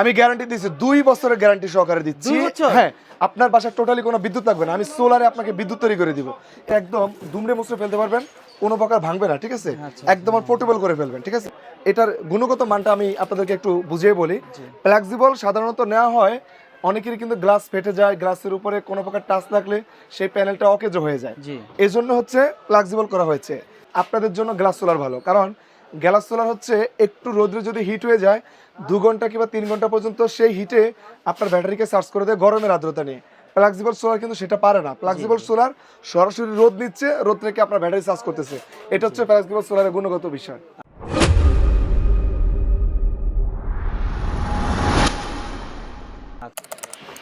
আমি গ্যারান্টি দিচ্ছি দুই বছরের গ্যারান্টি সহকারে দিচ্ছি। হ্যাঁ আপনার বাসায় টোটালি কোনো বিদ্যুৎ লাগবে না। আমি সোলারে আপনাকে বিদ্যুৎ তৈরি করে দিব। একদম দুমড়ে মুচড়ে ফেলতে পারবেন কোনো প্রকার ভাঙবে না ঠিক আছে? আচ্ছা, একদম পোর্টেবল করে ফেলবেন ঠিক আছে? এটার গুণগত মানটা আমি আপনাদেরকে একটু বুঝিয়ে বলি। ফ্লেক্সিবল সাধারণত নেওয়া হয় অনেকেরই কিন্তু গ্লাস ফেটে যায় গ্লাসের উপরে কোনো প্রকার টাচ লাগলে সেই প্যানেলটা অকেজ হয়ে যায়। এই জন্য হচ্ছে ফ্লেক্সিবল করা হয়েছে। আপনাদের জন্য গ্লাস সোলার ভালো কারণ গ্লাস সোলার হচ্ছে একটু রোদ্রে যদি হিট হয়ে যায় দু ঘণ্টা কিংবা তিন ঘণ্টা পর্যন্ত সেই হিটে আপনার ব্যাটারিকে চার্জ করে দেয় গরমের আর্দ্রতা নিয়ে। ফ্লেক্সিবল সোলার কিন্তু সেটা পারে না। ফ্লেক্সিবল সোলার সরাসরি রোদ নিচ্ছে রোদ থেকে আপনার ব্যাটারি চার্জ করতেছে। এটা হচ্ছে ফ্লেক্সিবল সোলারের গুণগত বিষয়।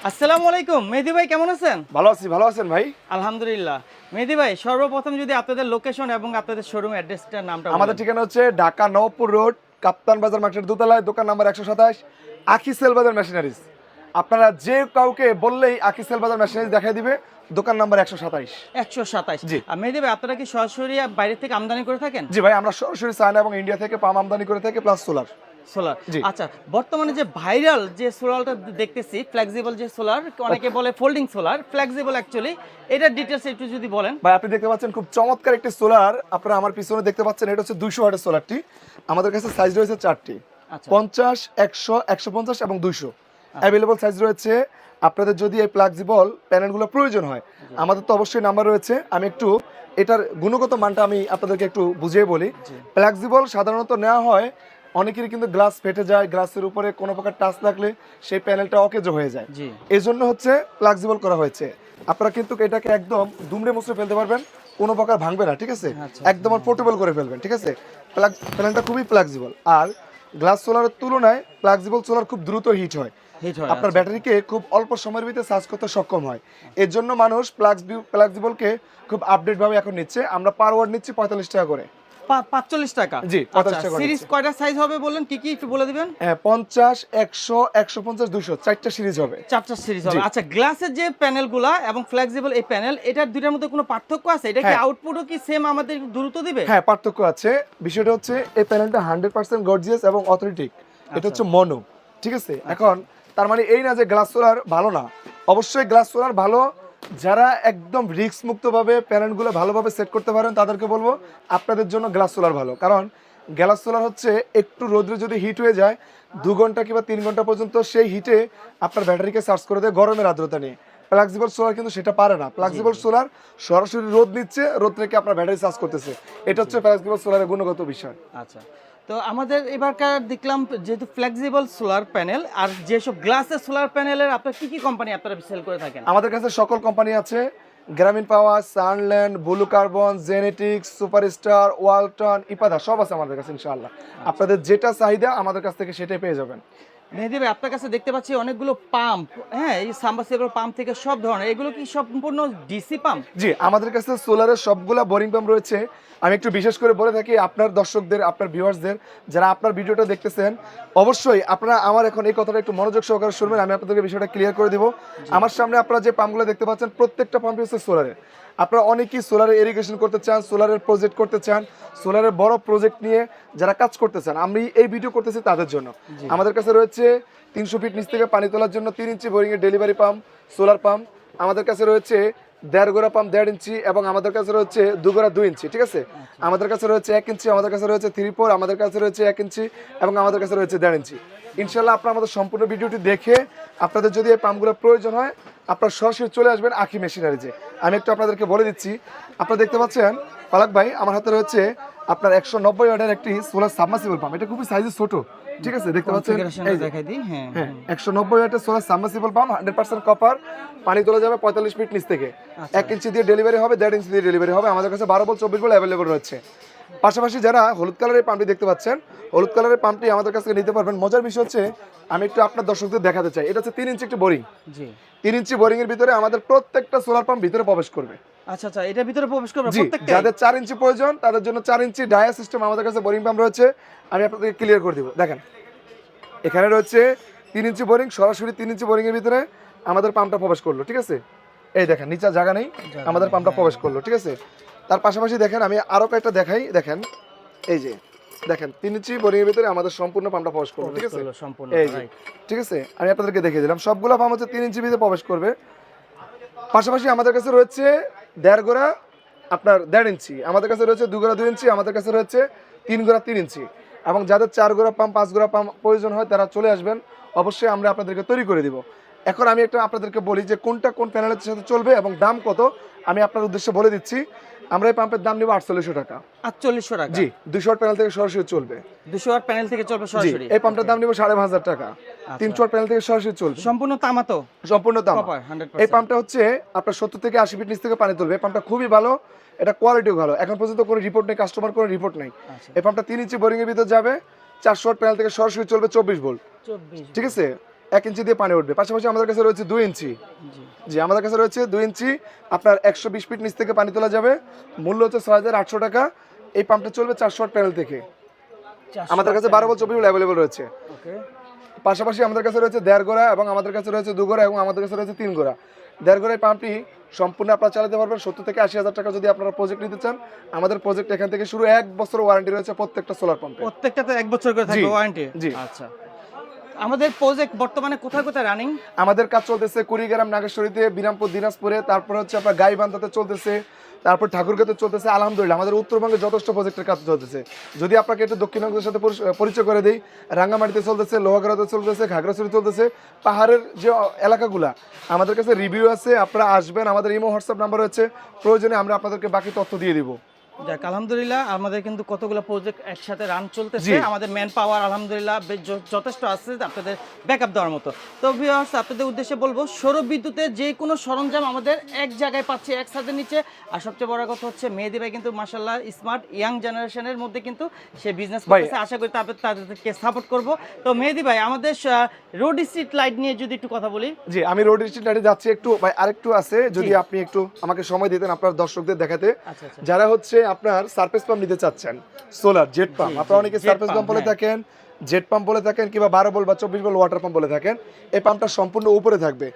আসসালামু আলাইকুম। মেহেদি ভাই কেমন আছেন? ভালো আছি ভালো আছেন ভাই? আলহামদুলিল্লাহ। মেহেদি ভাই সর্বপ্রথম যদি আপনাদের লোকেশন এবং আপনাদের শোরুম অ্যাড্রেসটার নামটা আমাদের ঠিকানা হচ্ছে ঢাকা নবপুর রোড কাপ্তান বাজার মার্কেট দোতলায় দোকান নাম্বার একশো সাতাশ আখি সেল বাজার মেশিনারিজ। আপনারা যে কাউকে বললেই আখি সেল বাজার মেশিনারিজ দেখাই দিবে দোকান নাম্বার একশো সাতাইশ একশো সাতাইশ জি। আমি মেহেদি ভাই আপনারা কি সরাসরি বাইরে থেকে আমদানি করে থাকেন? জি ভাই আমরা সরাসরি চায়না এবং ইন্ডিয়া থেকে পাম আমদানি করে থাকি প্লাস সোলার। সোলার আচ্ছা বর্তমানে যে ভাইরাল যে সোলারটা দেখতেছি ফ্লেক্সিবল যে সোলার অনেকে বলে ফোল্ডিং সোলার ফ্লেক্সিবল অ্যাকচুয়ালি এটার ডিটেলস একটু যদি বলেন। ভাই আপনি দেখতে পাচ্ছেন খুব চমৎকার একটি সোলার আপনারা আমার পিছনে দেখতে পাচ্ছেন এটা হচ্ছে দুইশো ওয়াটের সোলারটি আমাদের কাছে সাইজ রয়েছে চারটি। আচ্ছা। পঞ্চাশ একশো একশো পঞ্চাশ এবং দুইশো। অ্যাভেলেবল সাইজ রয়েছে। আপনাদের যদি এই প্যানেলগুলো প্রয়োজন হয় আমাদের তো অবশ্যই নাম্বার রয়েছে। আমি একটু এটার গুণগত মানটা আমি আপনাদেরকে একটু বুঝিয়ে বলি। জি। ফ্লেক্সিবল সাধারণত নেওয়া হয় অনেকেরই কিন্তু গ্লাস ফেটে যায় গ্লাসের উপরে কোনো প্রকার টাচ লাগলে সেই প্যানেলটা অকেজো হয়ে যায়। জি। এই জন্য হচ্ছে ফ্লেক্সিবল করা হয়েছে। আপনারা কিন্তু এটাকে একদম দুমড়ে মুচড়ে ফেলতে পারবেন কোনো প্রকার ভাঙবে না ঠিক আছে? আচ্ছা। একদম পোর্টেবল করে ফেলবেন ঠিক আছে? প্যানেলটা খুবই ফ্লেক্সিবল আর গ্লাস সোলারের তুলনায় ফ্লেক্সিবল সোলার খুব দ্রুত হিট হয়। আপনার ব্যাটারিকে খুব অল্প সময়ের ভিতরে চার্জ করতে সক্ষম হয়। এর জন্য মানুষ ফ্লেক্সিবলকে খুব আপডেট ভাবে এখন নিচ্ছে। আমরা পার ওয়ার্ড নিচ্ছি পঁয়তাল্লিশ টাকা করে। পাঁচচল্লিশ টাকা। জি, 45 টাকা সিরিজ। কয়টা সাইজ হবে বললেন কি কি একটু বলে দিবেন? হ্যাঁ, পঞ্চাশ একশো একশো পঞ্চাশ দুশো চারটা সিরিজ হবে। চারটা সিরিজ হবে। আচ্ছা গ্লাসের যে প্যানেলগুলা এবং ফ্লেক্সিবল এই প্যানেল এটার দুইটার মধ্যে কোনো পার্থক্য আছে? এটা কি হ্যাঁ। আউটপুটও কি সেম আমাদের দ্রুত দিবে? হ্যাঁ পার্থক্য আছে। বিষয়টা হচ্ছে এই প্যানেলটা হান্ড্রেড পার্সেন্ট গর্জিয়াস এবং অথেন্টিক এটা হচ্ছে মনো ঠিক আছে? এখন তার মানে এই না যে গ্লাস সোলার ভালো না। অবশ্যই গ্লাস সোলার ভালো যারা একদম রিস্ক মুক্তভাবে প্যানেলগুলো ভালোভাবে সেট করতে পারেন তাদেরকে বলব আপনাদের জন্য গ্লাস সোলার ভালো। কারণ গ্লাস সোলার হচ্ছে একটু রোদ্রে যদি হিট হয়ে যায় দু ঘণ্টা কিংবা তিন ঘণ্টা পর্যন্ত সেই হিটে আপনার ব্যাটারিকে চার্জ করে দেয় গরমের আর্দ্রতা নিয়ে। ফ্লেক্সিবল সোলার কিন্তু সেটা পারে না। ফ্লেক্সিবল সোলার সরাসরি রোদ নিচ্ছে রোদ থেকে আপনার ব্যাটারি চার্জ করতেছে। এটা হচ্ছে ফ্লেক্সিবল সোলারের গুণগত বিষয়। আচ্ছা। তো আমাদের এবারকার দেখলাম যেহেতু ফ্লেক্সিবল সোলার প্যানেল আর যেসব গ্লাসের সোলার প্যানেলের আপনার কি কি কোম্পানি আপনারা সেল করে থাকেন? আমাদের কাছে সকল কোম্পানি আছে। Grameen power Sunland blue carbon genetics superstar Walton ইপাদা সব আছে আমাদের কাছে ইনশাআল্লাহ। আপনাদের যেটা চাহিদা আমাদের কাছ থেকে সেটাই পেয়ে যাবেন। মেহেদি ভাই আপনার কাছে দেখতে পাচ্ছি অনেকগুলো পাম্প হ্যাঁ এই সাম্বাসেবল পাম্প থেকে সব ধরনের। এগুলো কি সম্পূর্ণ ডিসি পাম্প জি আমাদের কাছে সোলারের সবগুলা বোরিং পাম্প রয়েছে। আমি একটু বিশেষ করে বলে থাকি আপনার দর্শকদের আপনার ভিউয়ার্সদের যারা আপনার ভিডিওটা দেখতেছেন অবশ্যই আপনারা আমার এখন এই কথাটা একটু মনোযোগ সহকারে শুনবেন আমি আপনাদেরকে বিষয়টা ক্লিয়ার করে দিব। আমার সামনে আপনারা যে পাম্পগুলো দেখতে পাচ্ছেন প্রত্যেকটা পাম্পই হচ্ছে সোলারের আপনারা অনেকেই সোলারের ইরিগেশন করতে চান সোলারের প্রজেক্ট করতে চান সোলারের বড় প্রজেক্ট নিয়ে যারা কাজ করতে চান আমি এই ভিডিও করতেছি তাদের জন্য। আমাদের কাছে রয়েছে তিনশো ফিট নিচ থেকে পানি তোলার জন্য তিন ইঞ্চি বোরিংয়ের ডেলিভারি পাম্প সোলার পাম্প আমাদের কাছে রয়েছে দেড় গোড়া পাম্প দেড় ইঞ্চি এবং আমাদের কাছে রয়েছে দু গোড়া দুই ইঞ্চি ঠিক আছে? আমাদের কাছে রয়েছে এক ইঞ্চি আমাদের কাছে রয়েছে থ্রি ফোর আমাদের কাছে রয়েছে এক ইঞ্চি এবং আমাদের কাছে রয়েছে দেড় ইঞ্চি ইনশাল্লাহ আপনারা আমাদের সম্পূর্ণ ভিডিওটি দেখে আপনাদের যদি এই পাম্পগুলো প্রয়োজন হয়, আপনারা সরাসরি চলে আসবেন আখি মেশিনারিজে আমি একটু আপনাদেরকে বলে দিচ্ছি, আপনারা দেখতে পাচ্ছেন, পালাক ভাই, আমার হাতে রয়েছে আপনার একশো নব্বই ওয়াটের একটি সোলার সাবমার্সিবল পাম্প এটা খুবই সাইজে ছোট। ঠিক আছে দেখতে পাচ্ছেন? এই দেখাই দিই? হ্যাঁ হ্যাঁ একশো নব্বই ওয়াটের solar submersible pump hundred percent copper পানি তোলা যাবে পঁয়তাল্লিশ ফিট নিচ থেকে। আচ্ছা। এক ইঞ্চি দিয়ে ডেলিভারি হবে দেড় ইঞ্চি দিয়ে ডেলিভারি হবে আমাদের কাছে বারো বল চব্বিশ বল অ্যাভেলেবল রয়েছে। পাশাপাশি যারা হলুদ কালারের পাম্পটি দেখতে পাচ্ছেন হলুদ কালারের পাম্পটি আমাদের কাছ থেকে নিতে পারবেন। মজার বিষয় হচ্ছে আমি একটু আপনার দর্শকদের দেখাতে চাই। এটা হচ্ছে তিন ইঞ্চি একটি বোরিং জি। তিন ইঞ্চি বোরিং এর ভিতরে আমাদের প্রত্যেকটা সোলার পাম্প ভিতরে প্রবেশ করবে। আচ্ছা আচ্ছা এটার ভিতরে প্রবেশ করবে প্রত্যেকটা যাদের চার ইঞ্চি প্রয়োজন তাদের জন্য চার ইঞ্চি ডায়া সিস্টেম আমাদের কাছে বোরিং পাম্প রয়েছে। আমি আপনাদেরকে ক্লিয়ার করে দিব। দেখেন এখানে রয়েছে তিন ইঞ্চি বোরিং সরাসরি তিন ইঞ্চি বোরিং এর ভিতরে আমাদের পাম্পটা প্রবেশ করল ঠিক আছে? এই দেখেন নিচে জায়গা নেই আমাদের পাম্পটা হ্যাঁ। প্রবেশ করল ঠিক আছে? তার পাশাপাশি দেখেন আমি আরও কয়েকটা দেখাই। দেখেন এই যে দেখেন তিন ইঞ্চি বোরিং এর ভিতরে আমাদের সম্পূর্ণ পাম্পটা প্রবেশ করবে ঠিক আছে? সম্পূর্ণ এই যে ঠিক আছে? আমি আপনাদেরকে দেখিয়ে দিলাম। সবগুলো পাম্প হচ্ছে তিন ইঞ্চি ভিতরে প্রবেশ করবে। পাশাপাশি আমাদের কাছে রয়েছে দেড় গোড়া আপনার দেড় ইঞ্চি। আমাদের কাছে রয়েছে দু গোড়া দুই ইঞ্চি, আমাদের কাছে রয়েছে তিন গোড়া তিন ইঞ্চি। এবং যাদের চার গোড়া পাম্প, পাঁচ গোড়া পাম্প প্রয়োজন হয়, তারা চলে আসবেন। অবশ্যই আমরা আপনাদেরকে তৈরি করে দিব। এখন আমি একটা আপনাদেরকে বলি যে কোনটা কোন প্যানেলের সাথে চলবে এবং দাম কত, আমি আপনার উদ্দেশ্যে বলে দিচ্ছি। আমরা এই পাম্পের দাম নিব আটচল্লিশশো টাকা। আটচল্লিশশো টাকা? জি দুশো প্যানেল থেকে সরাসরি চলবে। দুশো ওয়াট প্যানেল থেকে চলবে সরাসরি? এই পাম্পটার দাম নিব সাড়ে হাজার টাকা। তিনশো প্যানেল থেকে সরাসরি চলবে। সম্পূর্ণ তামা তো? সম্পূর্ণ দাম এই পাম্পটা হচ্ছে আপনার সত্তর থেকে আশি ফিট নিচ থেকে পানি তুলবে। এই পাম্পটা খুবই ভালো এটা কোয়ালিটিও ভালো। এখন পর্যন্ত কোনো রিপোর্ট নেই কাস্টমার কোনো রিপোর্ট নেই। আচ্ছা। এই পাম্পটা তিন ইঞ্চি বোরিং এর ভিতর যাবে চারশো ওয়াট প্যানেল থেকে সরাসরি চলবে চব্বিশ ভোল্ট ঠিক আছে? এক ইঞ্চি দিয়ে পানি উঠবে। পাশাপাশি আমাদের কাছে রয়েছে দুই ইঞ্চি। জি। আমাদের কাছে রয়েছে দুই ইঞ্চি। আপনার একশো বিশ ফিট নিচ থেকে পানি তোলা যাবে। মূল্য হচ্ছে ছয় হাজার আটশো টাকা। এই পাম্পটা চলবে চারশো প্যানেল থেকে। আমাদের কাছে বারো বল চব্বিশ অ্যাভেলেবল রয়েছে। পাশাপাশি আমাদের কাছে রয়েছে দেড় গোড়া এবং আমাদের কাছে রয়েছে দু গোড়া এবং আমাদের কাছে রয়েছে তিন গোড়া। দেড় গোড়ায় পাম্পটি সম্পূর্ণ আপনারা চালাতে পারবেন। সত্তর থেকে আশি হাজার টাকা যদি আপনারা প্রজেক্ট নিতে চান আমাদের প্রজেক্ট এখান থেকে শুরু এক বছর ওয়ারেন্টি রয়েছে প্রত্যেকটা সোলার পাম্পে প্রত্যেকটাতে এক বছর করে থাকবে ওয়ারেন্টি জি। আচ্ছা। আমাদের প্রজেক্ট বর্তমানে কোথায় কোথায় রানিং আমাদের কাজ চলতেছে কুড়িগ্রাম, নাগেশ্বরীতে, বিরামপুর, দিনাজপুরে, তারপর হচ্ছে আপনার গাইবান্ধাতে চলতেছে, তারপর ঠাকুরগাতে চলতেছে, আলহামদুলিল্লাহ, আমাদের উত্তরবঙ্গে যথেষ্ট প্রজেক্টের কাজ চলতেছে। যদি আপনাকে একটু দক্ষিণবঙ্গের সাথে পরিচ- পরিচয় করে দিই, রাঙ্গামাটিতে চলতেছে, লোহাগড়াতে চলতেছে ঘাগড়াছড়ি চলতেছে, পাহাড়ের যে এলাকাগুলা, আমাদের কাছে রিভিউ আছে, আপনারা আসবেন, আমাদের ইমো, হোয়াটসঅ্যাপ নাম্বার রয়েছে, প্রয়োজনে আমরা আপনাদেরকে বাকি তথ্য দিয়ে দিব। যাক আলহামদুলিল্লাহ আমাদের কিন্তু কতগুলো প্রজেক্ট একসাথে রান চলতেছে। আমাদের ম্যান পাওয়ার আলহামদুলিল্লাহ যথেষ্ট আছে আপনাদের ব্যাকআপ দেওয়ার মতো। তো ভিউয়ার্স আপনাদের উদ্দেশ্যে বলব সৌর যে কোনো সরঞ্জাম আমাদের এক জায়গায় পাচ্ছে এক ছাদের নিচে। আর সবচেয়ে বড় কথা হচ্ছে মেহেদি ভাই কিন্তু মাসাল্লাহ স্মার্ট ইয়াং জেনারেশনের মধ্যে কিন্তু সে বিজনেস করতেছে। আশা করি তাদের তাদেরকে সাপোর্ট করব। তো মেহেদি ভাই আমাদের রোড স্ট্রিট লাইট নিয়ে যদি একটু কথা বলি। জি আমি রোড স্ট্রিট লাইটে যাচ্ছি একটু। ভাই আরেকটু আছে যদি আপনি একটু আমাকে সময় দিতেন আপনার দর্শকদের দেখাতে। আচ্ছা আচ্ছা। যারা হচ্ছে আপনার সারফেস পাম্প নিতে চাচ্ছেন। সোলার জেট পাম্প আপনারা অনেকে সারফেস পাম্প বলে হ্যাঁ। থাকেন জেট পাম্প বলে থাকেন কিংবা বারো বল বা চব্বিশ বল ওয়াটার পাম্প বলে থাকেন এই পাম্পটা সম্পূর্ণ উপরে থাকবে।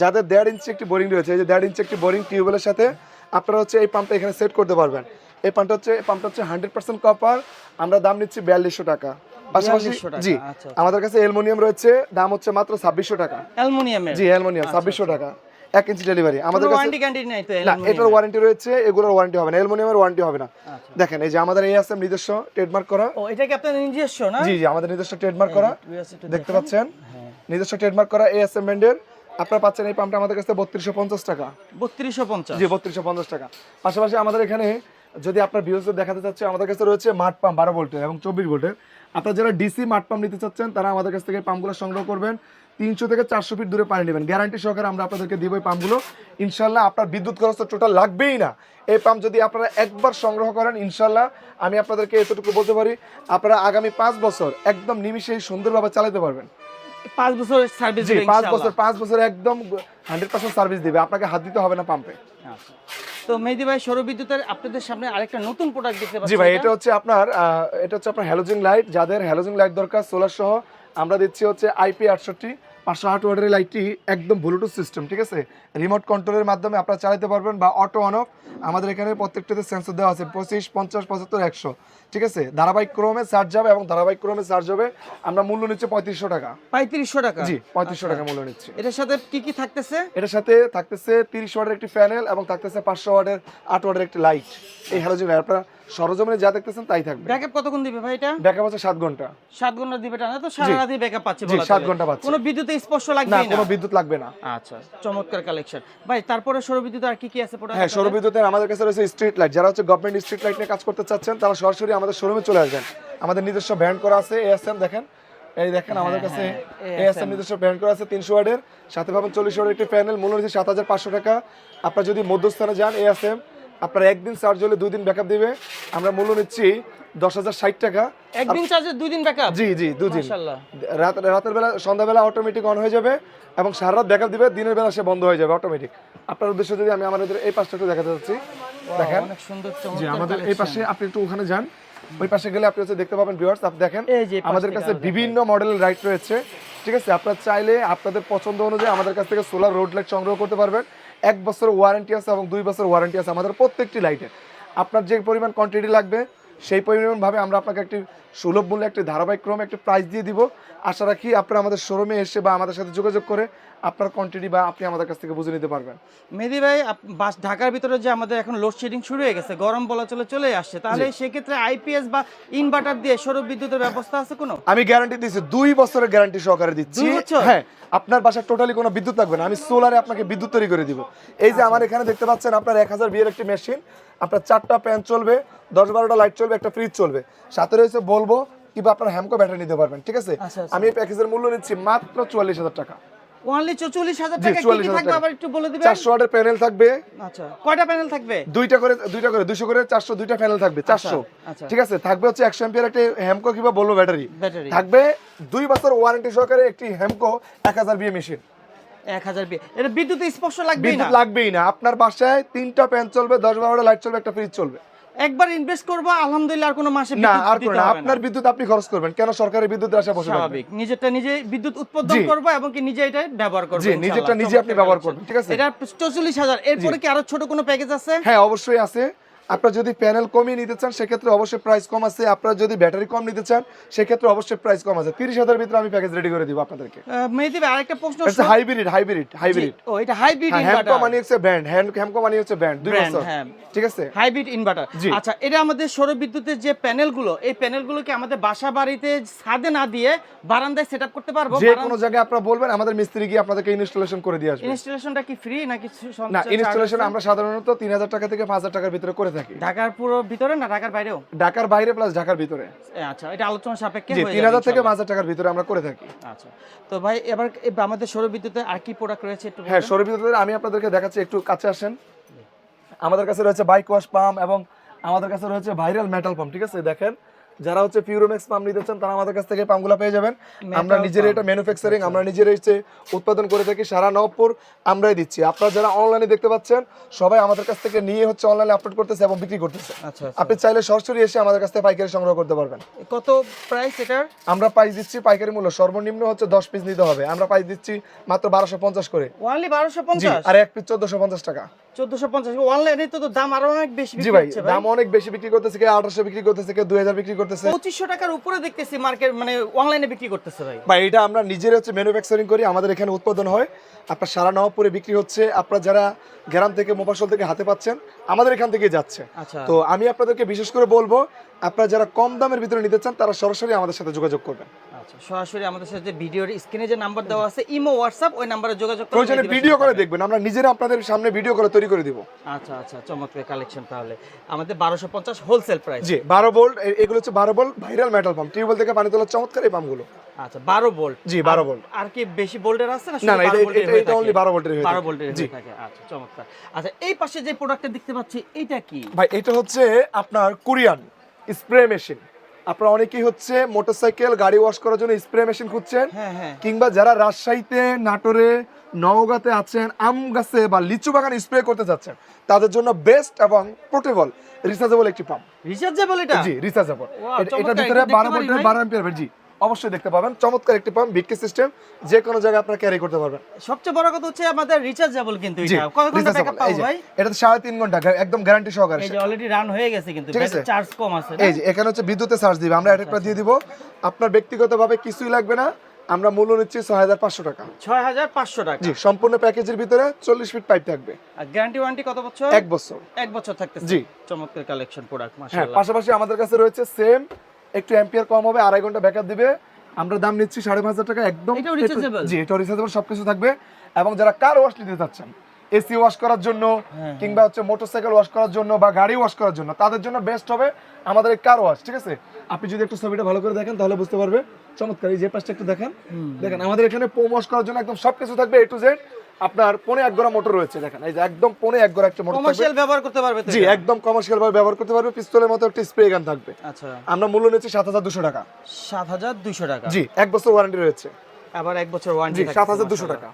যাদের দেড় ইঞ্চি একটি বোরিং রয়েছে এই যে দেড় ইঞ্চি একটি বোরিং টিউবওয়েলের সাথে আপনারা হচ্ছে এই পাম্পটা এখানে সেট করতে পারবেন। এই পাম্পটা হচ্ছে এই পাম্পটা হচ্ছে হান্ড্রেড পার্সেন্ট কপার আমরা দাম নিচ্ছি বিয়াল্লিশশো টাকা। পাশাপাশি জি আচ্ছা, আচ্ছা। আমাদের কাছে অ্যালুমিনিয়াম রয়েছে দাম হচ্ছে মাত্র ছাব্বিশশো টাকা। অ্যালুমিনিয়ামের। জি অ্যালুমিনিয়াম ছাব্বিশশো টাকা। এক ইঞ্চি ডেলিভারি আমাদের ওয়ারেন্টি গ্যারান্টি নাই তো না এটার ওয়ারেন্টি রয়েছে এগুলোর ওয়ারেন্টি হবে না। অ্যালুমিনিয়ামের ওয়ারেন্টি হবে না। আচ্ছা। দেখেন এই যে আমাদের এই আছে নিজস্ব ট্রেডমার্ক করা। ও এটা কি আপনার নিজস্ব না? জি জি আমাদের নিজস্ব ট্রেডমার্ক করা। দেখতে পাচ্ছেন? নিজস্ব ট্রেডমার্ক করা এএসএম ব্র্যান্ডের আপনারা পাচ্ছেন এই পাম্পটা আমাদের কাছে বত্রিশশো পঞ্চাশ টাকা। বত্রিশশো পঞ্চাশ। জি বত্রিশশো পঞ্চাশ টাকা। পাশাপাশি আমাদের এখানে যদি আপনার ভিউজদের দেখাতে চাচ্ছে আমাদের কাছে রয়েছে মাঠ পাম্প বারো ভোল্টের এবং চব্বিশ ভোল্টের। আপনারা যারা ডিসি মাঠ পাম্প নিতে চাচ্ছেন তারা আমাদের কাছ থেকে পাম্পগুলো সংগ্রহ করবেন। তিনশো থেকে চারশো ফিট দূরে পানি নেবেন। গ্যারান্টি সহকারে আমরা আপনাদেরকে দিব এই পাম্পগুলো। ইনশাল্লাহ আপনার বিদ্যুৎ খরচ তো টোটাল লাগবেই না। এই পাম্প যদি আপনারা একবার সংগ্রহ করেন ইনশাল্লাহ আমি আপনাদেরকে এতটুকু বলতে পারি আপনারা আগামী পাঁচ বছর একদম নিমিশেই সুন্দরভাবে চালাতে পারবেন। পাঁচ বছর সার্ভিস পাঁচ বছর পাঁচ বছর একদম হান্ড্রেড পার্সেন্ট সার্ভিস দিবে। আপনাকে হাত দিতে হবে না পাম্পে আচ্ছা। তো মেহেদি ভাই সৌর বিদ্যুতের আপনাদের সামনে আরেকটা নতুন প্রোডাক্ট দেখতে পাচ্ছি জি ভাই এটা। হচ্ছে আপনার এটা হচ্ছে আপনার হ্যালোজিন লাইট যাদের হ্যালোজিন লাইট দরকার সোলার সহ আমরা দিচ্ছি হচ্ছে আইপি আটষট্টি। পাঁচশো আট ওয়াটের লাইটটি একদম ব্লুটুথ সিস্টেম ঠিক আছে? রিমোট কন্ট্রোলের মাধ্যমে আপনারা চালাতে পারবেন বা অটো অন অফ আমাদের এখানে প্রত্যেকটাতে সেন্সর দেওয়া আছে পঁচিশ, পঞ্চাশ, পঁচাত্তর, একশো। ঠিক আছে? ধারাবাহিক ক্রমে চার্জ যাবে এবং ধারাবাহিক ক্রমে চার্জ হবে আমরা মূল্য নিচ্ছি পঁয়ত্রিশশো টাকা। পঁয়ত্রিশশো টাকা? জি পঁয়ত্রিশশো আচ্ছা। টাকা মূল্য নিচ্ছি। এটার সাথে কি কি থাকতেছে? এটার সাথে থাকতেছে তিরিশ ওয়াটের একটি প্যানেল এবং থাকতেছে পাঁচশো ওয়াটের আট ওয়াটের একটি লাইট। এই হ্যালোজিন আপনারা সরজমিনে যা দেখতেছেন তাই থাকবে। ব্যাকআপ কতক্ষণ দিবে ভাই এটা? ব্যাকআপ আছে সাত ঘণ্টা। সাত ঘণ্টা দিবে টানা তো? সারা রাতই ব্যাকআপ পাচ্ছে জি, বলা সাত চলে। ঘণ্টা পাচ্ছে। কোনো বিদ্যুৎ স্পর্শ লাগবে না কোনো বিদ্যুৎ লাগবে না। আচ্ছা চমৎকার কালেকশন ভাই তারপরে সৌর বিদ্যুৎ আর কি কি আছে প্রোডাক্ট হ্যাঁ সৌর বিদ্যুতের আমাদের কাছে রয়েছে স্ট্রিট লাইট যারা হচ্ছে গভর্নমেন্ট স্ট্রিট লাইট নিয়ে কাজ করতে চাচ্ছেন তারা সরাসরি আমাদের শোরুমে চলে আসবেন। আমাদের নিজস্ব ব্র্যান্ড করা আছে এএসএম দেখেন। এই দেখেন আমাদের কাছে হ্যাঁ, এএসএম নিজস্ব ব্র্যান্ড করা আছে তিনশো ওয়ার্ডের। সাথে পাবেন চল্লিশ ওয়ার্ডের একটি প্যানেল মূল্য হচ্ছে সাত হাজার পাঁচশো টাকা। আপনার যদি মধ্যস্থানে যান এএসএম আপনার একদিন চার্জ হলে দুই দিন ব্যাকআপ দিবে। আমরা মূল্য নিচ্ছি দশ হাজার ষাট টাকা। একদিন চার্জে দুই দিন ব্যাকআপ জি জি দুদিন। রাত রাতের বেলা সন্ধ্যাবেলা অটোমেটিক অন হয়ে যাবে এবং সারা রাত ব্যাকআপ দিবে দিনের বেলা সে বন্ধ হয়ে যাবে অটোমেটিক আপনার উদ্দেশ্য যদি আমি আমাদের এই পাশটা একটু দেখাতে চাচ্ছি দেখেন। অনেক সুন্দর জি আমাদের এই পাশে আপনি একটু ওখানে যান। ওই পাশে গেলে আপনি হচ্ছে দেখতে পাবেন ভিউয়ার্স আপনি দেখেন আমাদের কাছে বিভিন্ন মডেলের লাইট রয়েছে ঠিক আছে? আপনারা চাইলে আপনাদের পছন্দ অনুযায়ী আমাদের কাছ থেকে সোলার রোড লাইট সংগ্রহ করতে পারবেন। এক বছর ওয়ারেন্টি আছে এবং দুই বছর ওয়ারেন্টি আছে আমাদের প্রত্যেকটি লাইটে আপনার যে পরিমাণ কোয়ান্টিটি লাগবে সেই পরিমাণ ভাবে আমরা আপনাকে একটি সুলভ মূল্যে একটি ধারাবাহিক ক্রমে একটি প্রাইস দিয়ে দিব। আশা রাখি আপনারা আমাদের শোরুমে এসে বা আমাদের সাথে যোগাযোগ করে আপনার কোয়ান্টিটি বা আপনি আমাদের কাছ থেকে বুঝে নিতে পারবেন। মেহেদি ভাই বাস ঢাকার ভিতরে যে আমাদের এখন লোডশেডিং শুরু হয়ে গেছে গরম বলা চলে চলে আসছে তাহলে সেক্ষেত্রে আইপিএস বা ইনভার্টার দিয়ে সৌর বিদ্যুতের ব্যবস্থা আছে কোনো? আমি গ্যারান্টি দিচ্ছি দুই বছরের গ্যারান্টি সহকারে দিচ্ছি। হ্যাঁ আপনার বাসায় টোটালি কোনো বিদ্যুৎ লাগবে না আমি সোলারে আপনাকে বিদ্যুৎ তৈরি করে দিব। এই যে আমার এখানে দেখতে পাচ্ছেন আপনার এক হাজার বিয়ের একটি মেশিন আপনার চারটা প্যান চলবে দশ বারোটা লাইট চলবে একটা ফ্রিজ চলবে। সাথে রয়েছে বলব কিংবা আপনার হ্যামকো ব্যাটারি নিতে পারবেন ঠিক আছে? আচ্ছা, আচ্ছা। আমি এই প্যাকেজের মূল্য নিচ্ছি মাত্র চুয়াল্লিশ হাজার টাকা। হাজার জি, টাকা কি কি থাকবে আবার একটু বলে দিবেন? চারশো ওয়াটের প্যানেল থাকবে। আচ্ছা কয়টা প্যানেল থাকবে? দুইটা করে দুইটা করে দুশো করে চারশো দুইটা প্যানেল থাকবে চারশো। আচ্ছা। ঠিক আছে থাকবে হচ্ছে একশো এম্পিয়ার একটি হ্যামকো কিংবা বলব ব্যাটারি থাকবে দুই বছর ওয়ারেন্টি সহকারে একটি হ্যামকো এক হাজার বিয়ে মেশিন এটা বিদ্যুৎ স্পর্শ লাগবে না? বিদ্যুৎ লাগবেই না। আপনার বাসায় তিনটা ফ্যান চলবে দশ বারোটা লাইট চলবে একটা ফ্রিজ চলবে। একবার ইনভেস্ট করব আলহামদুলিল্লাহ আর কোনো মাসে না আর কোনো। আপনার বিদ্যুৎ আপনি খরচ করবেন কেন সরকারের বিদ্যুৎ আশা বসে? স্বাভাবিক নিজেরটা নিজে বিদ্যুৎ উৎপাদন করব এবং কি নিজে এটা ব্যবহার করব জি, নিজেরটা নিজে আপনি ব্যবহার। করবেন, ঠিক আছে? এটা চৌচল্লিশ হাজার এরপরে কি আরও ছোট কোনো প্যাকেজ আছে হ্যাঁ অবশ্যই আছে আপনার যদি প্যানেল কমিয়ে নিতে চান সেক্ষেত্রে অবশ্যই প্রাইস কম আছে। আপনার যদি ব্যাটারি কম নিতে চান সেক্ষেত্রে অবশ্যই প্রাইস কম আছে। তিরিশ হাজার ভিতরে আমি প্যাকেজ রেডি করে দিব আপনাদেরকে। মেহেদি ভাই আরেকটা প্রশ্ন এটা হাইব্রিড হাইব্রিড হাইব্রিড ও এটা হাইব্রিড হ্যাঁ হ্যামকো মানে হচ্ছে ব্র্যান্ড হ্যান্ড হ্যামকো মানে হচ্ছে ব্র্যান্ড দুই বছর। হ্যাঁ। ঠিক আছে? হাইব্রিড ইনভার্টার আচ্ছা এটা আমাদের সৌর বিদ্যুতের যে প্যানেলগুলো এই প্যানেলগুলোকে আমাদের বাসা বাড়িতে ছাদে না দিয়ে বারান্দায় সেটআপ করতে পারব? যে কোনো জায়গায় আপনারা বলবেন আমাদের মিস্ত্রি গিয়ে আপনাদেরকে ইনস্টলেশন করে দিয়ে আসবে। ইনস্টলেশনটা কি ফ্রি নাকি না ইনস্টলেশন আমরা সাধারণত তিন হাজার টাকা থেকে পাঁচ হাজার টাকার ভিতরে করে থাকি ঢাকার পুরো ভিতরে না ঢাকার বাইরেও? ঢাকার বাইরে প্লাস ঢাকার ভিতরে। আচ্ছা এটা আলোচনা সাপেক্ষে হয়ে তিন হাজার থেকে। পাঁচ হাজার টাকার ভিতরে আমরা করে থাকি। আচ্ছা তো ভাই এবার আমাদের সৌর বিদ্যুতে আর কি প্রোডাক্ট রয়েছে একটু হ্যাঁ? সৌর বিদ্যুতের আমি আপনাদেরকে দেখাচ্ছি একটু কাছে আসেন। আমাদের কাছে রয়েছে বাইক ওয়াশ পাম্প এবং আমাদের কাছে রয়েছে ভাইরাল মেটাল পাম্প ঠিক আছে? দেখেন যারা হচ্ছে পিউরোমেক্স পাম্প নিতে চান তারা আমাদের কাছ থেকে পাম্পগুলো পেয়ে যাবেন। আমরা নিজেরাই এটা ম্যানুফ্যাকচারিং আমরা নিজেরাই হচ্ছে উৎপাদন করে থাকি সারা নবপুর আমরাই দিচ্ছি। আপনারা যারা অনলাইনে দেখতে পাচ্ছেন সবাই আমাদের কাছ থেকে নিয়ে হচ্ছে অনলাইনে আপলোড করতেছে এবং বিক্রি করতেছে। আচ্ছা আচ্ছা। আপনি চাইলে সরাসরি এসে আমাদের কাছ থেকে পাইকারি সংগ্রহ করতে পারবেন। কত প্রাইস এটার? আমরা প্রাইস দিচ্ছি পাইকারি মূল্য সর্বনিম্ন হচ্ছে দশ পিস নিতে হবে। আমরা প্রাইস দিচ্ছি মাত্র বারোশো পঞ্চাশ করে। ওয়ানলি বারোশো পঞ্চাশ? আর এক পিস চোদ্দশো পঞ্চাশ টাকা। চোদ্দশো পঞ্চাশ। অনলাইনে তো তো দাম আরও অনেক বেশি জি বিক্রি ভাই দাম অনেক বেশি বিক্রি করতেছে কে আঠারোশো বিক্রি করতেছে কে দুই হাজার বিক্রি করতেছে। পঁচিশশো টাকার উপরে দেখতেছি মার্কেট মানে অনলাইনে বিক্রি করতেছে ভাই। ভাই এটা আমরা নিজের হচ্ছে ম্যানুফ্যাকচারিং করি আমাদের এখানে উৎপাদন হয়। আপনার সারা নবাবপুরে বিক্রি হচ্ছে আপনার যারা গ্রাম থেকে মোফাসল থেকে হাতে পাচ্ছেন আমাদের এখান থেকে যাচ্ছে। আচ্ছা। তো আমি আপনাদেরকে বিশেষ করে বলব আপনারা যারা কম দামের ভিতরে নিতে চান তারা সরাসরি আমাদের সাথে যোগাযোগ করবেন। সরাসরি আমাদের সাথে ভিডিওর স্ক্রিনে যে নাম্বার দেওয়া আছে ইমো হোয়াটসঅ্যাপ ওই নাম্বারে যোগাযোগ করে প্রয়োজনে ভিডিও করে দেখবেন আমরা নিজেরা আপনাদের সামনে ভিডিও করে তৈরি করে দিব। আচ্ছা আচ্ছা চমৎকার কালেকশন তাহলে। আমাদের বারোশো পঞ্চাশ হোলসেল প্রাইস জি বারো ভোল্ট এগুলো হচ্ছে বারো volt viral metal pump tubewell থেকে পানি তোলার চমৎকার এই পাম্পগুলো আচ্ছা বারো ভোল্ট জি, 12 ভোল্ট। আর কি বেশি ভোল্টের আছে না না, না, এটা- এটা- only 12 ভোল্টের হয়ে বারো থাকে। ভোল্টের হয়ে থাকে আচ্ছা চমৎকার। আচ্ছা এই পাশে যে প্রোডাক্টটা দেখতে পাচ্ছি এটা কি? ভাই এটা হচ্ছে আপনার কোরিয়ান স্প্রে মেশিন। আপনারা অনেকেই হচ্ছে মোটরসাইকেল গাড়ি ওয়াশ করার জন্য স্প্রে মেশিন খুঁজছেন হ্যাঁ হ্যাঁ। কিংবা যারা রাজশাহীতে নাটোরে নওগাঁতে আছেন আম গাছে বা লিচু বাগানে স্প্রে করতে যাচ্ছেন তাদের জন্য বেস্ট এবং পোর্টেবল রিচার্জেবল একটি পাম্প রিচার্জেবল এটা? জি রিসার্জেবল এটার এটা ভিতরে এটা দেখতে বারো পারি ভোল্টের ভাই? বারো এম্পিয়ার জি। অবশ্যই দেখতে পাবেন। চমৎকার একটি পাম্প বিটকে সিস্টেম যে কোনো জায়গায় আপনারা ক্যারি করতে পারবেন। সবচেয়ে বড় কথা হচ্ছে আমাদের রিচার্জেবল কিন্তু এটা। কয় ঘণ্টা। ব্যাকআপ পাবো ভাই? এটা সাড়ে তিন ঘণ্টা একদম গ্যারান্টি সহকারে। এই যে অলরেডি রান হয়ে গেছে কিন্তু চার্জ কম আছে এই যে এখানে হচ্ছে বিদ্যুতে চার্জ দিবে আমরা অ্যাডাপ্টার দিয়ে দিব। আপনার ব্যক্তিগতভাবে কিছুই লাগবে না আমরা মূল্য নিচ্ছি ছয় হাজার পাঁচশো টাকা। ছয় হাজার পাঁচশো টাকা? জি সম্পূর্ণ প্যাকেজের ভিতরে চল্লিশ ফিট পাইপ থাকবে। আর গ্যারান্টি ওয়ারেন্টি কত বছর? এক বছর। এক বছর থাকতেছে। জি। চমৎকার কালেকশন প্রোডাক্ট হ্যাঁ মাশাআল্লাহ। পাশাপাশি আমাদের কাছে রয়েছে সেম একটু অ্যাম্পিয়ার কম হবে আড়াই ঘণ্টা ব্যাকআপ দিবে। আমরা দাম নিচ্ছি সাড়ে পাঁচ হাজার টাকা একদম জি এটা রিচার্জেবল সবকিছু থাকবে। এবং যারা কার ওয়াশ নিতে চাচ্ছেন এসি ওয়াশ করার জন্য হ্যাঁ, কিংবা হচ্ছে মোটরসাইকেল ওয়াশ করার জন্য বা গাড়ি ওয়াশ করার জন্য তাদের জন্য বেস্ট হবে আমাদের এই কার ওয়াশ ঠিক আছে? আপনি যদি একটু ছবিটা ভালো করে দেখেন তাহলে বুঝতে পারবে। চমৎকার এই যে পাশটা একটু দেখেন। দেখেন আমাদের এখানে পোম ওয়াশ করার জন্য একদম সবকিছু থাকবে এ টু জেড আপনার পনে এক গোড়া মোটর রয়েছে দেখেন এই যে একদম পনে এক গোড়া একটা মোটর কমার্শিয়াল ব্যবহার করতে পারবে জি একদম কমার্শিয়াল ভাবে ব্যবহার করতে পারবে পিস্তলের মতো একটা স্প্রে গান থাকবে। আচ্ছা। আমরা মূল্য নিচ্ছি সাত হাজার দুশো টাকা। সাত হাজার দুইশো টাকা। জি এক বছর ওয়ারেন্টি রয়েছে। আবার এক বছর ওয়ারেন্টি সাত হাজার দুশো টাকা।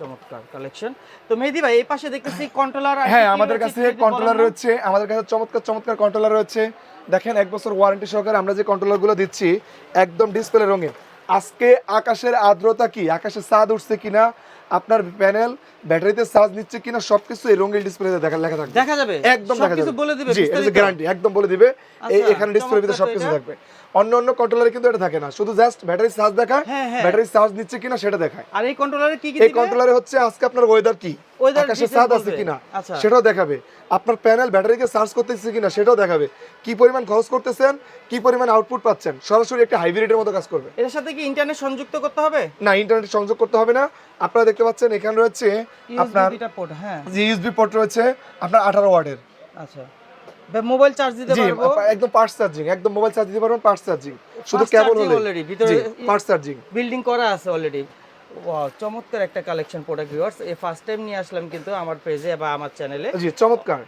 চমৎকার কালেকশন তো মেহেদি ভাই এই পাশে দেখতেছি কন্ট্রোলার হ্যাঁ আমাদের কাছে কন্ট্রোলার রয়েছে আমাদের কাছে চমৎকার চমৎকার কন্ট্রোলার রয়েছে। দেখেন এক বছর ওয়ারেন্টি সহকারে আমরা যে কন্ট্রোলারগুলো দিচ্ছি একদম ডিসপ্লে রঙিন। আজকে আকাশের আর্দ্রতা কি? আকাশে চাঁদ উঠছে কিনা? আপনার প্যানেল ব্যাটারিতে চার্জ নিচ্ছে কিনা সবকিছু এই রঙিন ডিসপ্লেতে দেখা লেখা থাকবে। দেখা যাবে। একদম দেখা সবকিছু যাবে। বলে দিবে জি বিস্তারিত? গ্যারান্টি একদম বলে দিবে। এই আচ্ছা, এখানে ডিসপ্লের ভিতরে সবকিছু থাকবে। অন্য অন্য কন্ট্রোলারে কিন্তু এটা থাকে না। শুধু জাস্ট ব্যাটারি চার্জ দেখায় হ্যাঁ, হ্যাঁ। ব্যাটারি চার্জ নিচ্ছে কিনা সেটা দেখায়। আর এই কন্ট্রোলারে কি কি এই কন্ট্রোলারে হচ্ছে আজকে আপনার ওয়েদার কি? আকাশে চাঁদ আছে কিনা? আচ্ছা। সেটাও দেখাবে। আপনার প্যানেল ব্যাটারিকে চার্জ করতেছে কিনা সেটাও দেখাবে। কি পরিমাণ খরচ করতেছেন কি পরিমাণ আউটপুট পাচ্ছেন সরাসরি একটা হাইব্রিডের মতো কাজ করবে। এর সাথে কি ইন্টারনেট সংযুক্ত করতে হবে? না ইন্টারনেট সংযোগ করতে হবে না। আপনারা দেখতে পাচ্ছেন এখানে রয়েছে আপনার পোর্ট হ্যাঁ। যে ইউএসবি পোর্ট রয়েছে আপনার আঠারো ওয়াটের। আচ্ছা। মোবাইল চার্জ দিতে পারব? আপা- একদম পার্স চার্জিং একদম মোবাইল চার্জ দিতে পারবেন পার্স চার্জিং শুধু কেবল হলে already, ভিতরে জি পার্স চার্জিং বিল্ডিং করা আছে অলরেডি ওয়াও চমৎকার একটা কালেকশন প্রোডাক্ট ভিউয়ার্স এই ফার্স্ট টাইম নিয়ে আসলাম কিন্তু আমার পেজে বা আমার চ্যানেলে জি চমৎকার।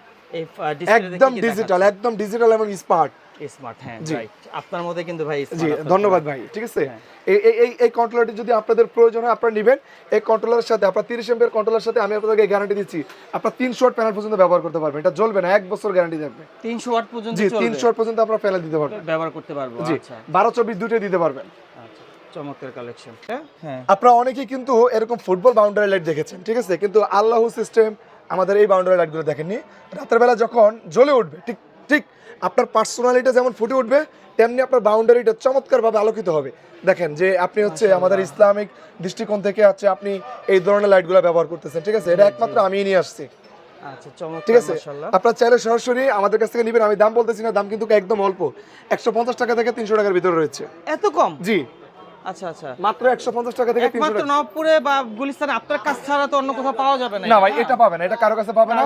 একদম ডিজিটাল একদম ডিজিটাল এবং স্মার্ট স্মার্ট হ্যাঁ রাইট আপনার মধ্যে কিন্তু ভাই জি ধন্যবাদ ভাই ঠিক আছে? এই এই- এই এই কন্ট্রোলারটি যদি আপনাদের প্রয়োজন হয় আপনারা নেবেন। এই কন্ট্রোলারের সাথে আপনার তিরিশ এমপের কন্ট্রোলারের সাথে আমি আপনাদেরকে গ্যারান্টি দিচ্ছি আপনার তিনশো ওয়াট প্যানেল পর্যন্ত ব্যবহার করতে পারবেন। এটা জ্বলবে না এক বছর গ্যারান্টি থাকবে 300 ওয়াট পর্যন্ত জি তিনশো ওয়াট পর্যন্ত আপনার প্যানেল দিতে পারবেন। ব্যবহার করতে পারব জি আচ্ছা। বারো চব্বিশ দুটোই দিতে পারবেন। আচ্ছা কালেকশন হ্যাঁ? আপনারা অনেকেই কিন্তু এরকম ফুটবল বাউন্ডারি লাইট দেখেছেন ঠিক আছে? কিন্তু আল্লাহ সিস্টেম আমাদের এই বাউন্ডারি লাইটগুলো দেখেননি। রাতের বেলা যখন জ্বলে উঠবে ঠিক ঠিক আপনার পার্সোনালিটা যেমন ফুটে উঠবে তেমনি আপনার বাউন্ডারিটা চমৎকারভাবে আলোকিত হবে। দেখেন যে আপনি হচ্ছে আমাদের ইসলামিক দৃষ্টিকোণ থেকে আছে আপনি এই ধরনের লাইটগুলো ব্যবহার করতেছেন ঠিক আছে? এটা একমাত্র আমি নিয়ে আসছি। আচ্ছা ঠিক আছে? আপনার চাইলে সরাসরি আমাদের কাছ থেকে নেবেন আমি দাম বলতেছি না দাম কিন্তু একদম অল্প। একশো পঞ্চাশ টাকা থেকে তিনশো টাকার ভিতরে রয়েছে। এত কম? জি। আচ্ছা আচ্ছা। মাত্র একশো পঞ্চাশ টাকা থেকে একমাত্র নবপুরে বা গুলিস্তানে আপনার কাছ ছাড়া তো অন্য কোথাও পাওয়া যাবে না। না ভাই এটা পাবেন এটা কারও কাছে পাবে না।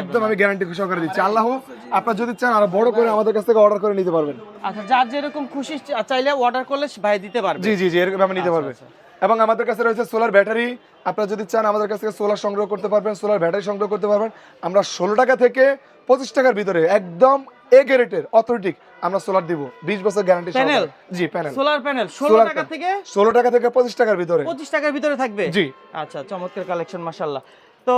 একদম আমি গ্যারান্টি সহকারে দিচ্ছি। আল্লাহ আপনার যদি চান আরও বড় করে আমাদের কাছ থেকে অর্ডার করে নিতে পারবেন। আচ্ছা যার যেরকম খুশি চাইলে অর্ডার করলে ভাই দিতে পারবে। জি জি জি এরকম আমি নিতে আচ্ছা, পারবে। আচ্ছা। এবং আমাদের কাছে রয়েছে সোলার ব্যাটারি আপনারা যদি চান আমাদের কাছ থেকে সোলার সংগ্রহ করতে পারবেন সোলার ব্যাটারি সংগ্রহ করতে পারবেন আমরা ষোলো টাকা থেকে পঁচিশ টাকার ভিতরে একদম এ গ্রেটের অথরিটিক আমরা সোলার দিব। বিশ বছর গ্যারান্টি Panel? জি প্যানেল সোলার প্যানেল ষোলো Solar টাকা থেকে ষোলো টাকা থেকে পঁচিশ টাকার ভিতরে। পঁচিশ টাকার ভিতরে থাকবে? জি। আচ্ছা চমৎকার কালেকশন মাশাল্লাহ তো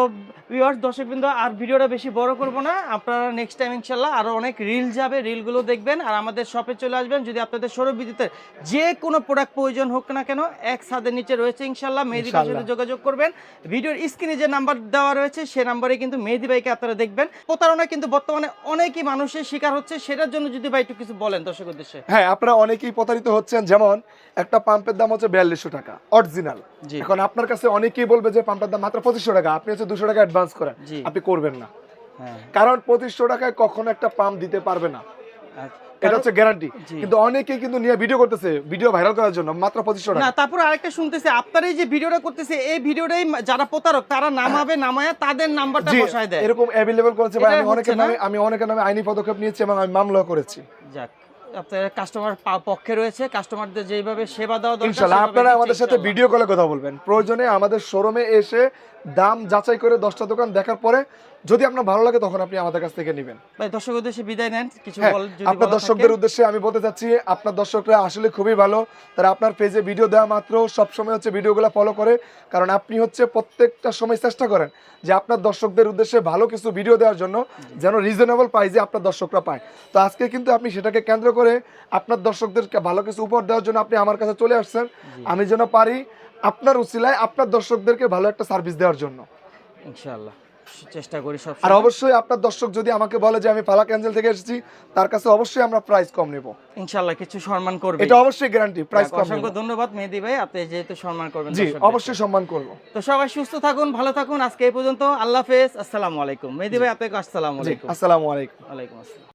ভিউয়ার্স দর্শক বিন্দু আর ভিডিওটা বেশি বড় করব না। আপনারা নেক্সট টাইম ইনশাল্লাহ আরও অনেক রিল যাবে রিলগুলো দেখবেন আর আমাদের শপে চলে আসবেন। যদি আপনাদের সৌরভ বিদ্যুতের যে কোনো প্রোডাক্ট প্রয়োজন হোক না কেন এক ছাদের নিচে রয়েছে ইনশাল্লাহ। মেহেদি ভাইয়ের সাথে যোগাযোগ করবেন। ভিডিওর স্ক্রিনে যে নাম্বার দেওয়া রয়েছে সে নাম্বারে কিন্তু মেহেদি ভাইকে আপনারা দেখবেন। প্রতারণা কিন্তু বর্তমানে অনেকই মানুষের শিকার হচ্ছে। সেটার জন্য যদি ভাই একটু কিছু বলেন দর্শক উদ্দেশ্যে। হ্যাঁ আপনারা অনেকেই প্রতারিত হচ্ছেন। যেমন একটা পাম্পের দাম হচ্ছে বিয়াল্লিশশো টাকা অরিজিনাল। এখন আপনার কাছে অনেকেই বলবে যে পাম্পের দাম মাত্র পঁচিশশো টাকা। আপনি হচ্ছে দুশো টাকা অ্যাডভান্স করেন আপনি করবেন না। হ্যাঁ। কারণ পঁচিশশো টাকায় কখনো একটা পাম্প দিতে পারবে না। আচ্ছা। এটা হচ্ছে গ্যারান্টি কিন্তু অনেকেই কিন্তু নিয়ে ভিডিও করতেছে ভিডিও ভাইরাল করার জন্য মাত্র পঁচিশশো না তারপর আরেকটা শুনতেছি আপনার এই যে ভিডিওটা করতেছে এই ভিডিওটাই যারা প্রতারক তারা নামাবে নামায়া তাদের নাম্বারটা বসায় দেয়। এরকম অ্যাভেলেবল করেছে ভাই আমি অনেকের নামে আমি অনেকের নামে আইনি পদক্ষেপ নিয়েছি এবং আমি মামলা করেছি। যাক আপনার কাস্টমার পক্ষে রয়েছে কাস্টমারদের যেভাবে সেবা দেওয়া দরকার আপনারা আমাদের সাথে ভিডিও কলে কথা বলবেন। প্রয়োজনে আমাদের শোরুমে এসে দাম যাচাই করে দশটা দোকান দেখার পরে যদি আপনার ভালো লাগে তখন আপনি আমাদের কাছ থেকে নেবেন। ভাই দর্শক উদ্দেশ্যে বিদায় নেন কিছু হ্যাঁ, আপনার দর্শকদের উদ্দেশ্যে আমি বলতে চাচ্ছি আপনার দর্শকরা আসলে খুবই ভালো তারা আপনার পেজে ভিডিও দেওয়া মাত্র সবসময় হচ্ছে ভিডিওগুলো ফলো করে কারণ আপনি হচ্ছে প্রত্যেকটা সময় চেষ্টা করেন যে আপনার দর্শকদের উদ্দেশ্যে ভালো কিছু ভিডিও দেওয়ার জন্য যেন রিজনেবল প্রাইসে আপনার দর্শকরা পায়। তো আজকে কিন্তু আপনি সেটাকে কেন্দ্র করে আপনার দর্শকদেরকে ভালো কিছু উপহার দেওয়ার জন্য আপনি আমার কাছে চলে আসছেন। আমি যেন পারি আপনার উচিলায় আপনার দর্শকদেরকে ভালো একটা সার্ভিস দেওয়ার জন্য। ইনশাআল্লাহ। চেষ্টা করি সব আর অবশ্যই আপনার দর্শক যদি আমাকে বলে যে আমি ফালাক অ্যাঞ্জেল থেকে এসেছি তার কাছে অবশ্যই আমরা প্রাইস কম নেব। ইনশাআল্লাহ কিছু সম্মান করবে এটা অবশ্যই গ্যারান্টি প্রাইস কম অসংখ্য ধন্যবাদ মেহেদি ভাই আপনি যেহেতু সম্মান করবেন জি অবশ্যই সম্মান করব। তো সবাই সুস্থ থাকুন ভালো থাকুন আজকে এই পর্যন্ত। আল্লাহ হাফেজ আসসালামু আলাইকুম। মেহেদি ভাই আপনাকে আসসালামু আলাইকুম। আসসালামু আলাইকুম। ওয়ালাইকুম আসসালাম।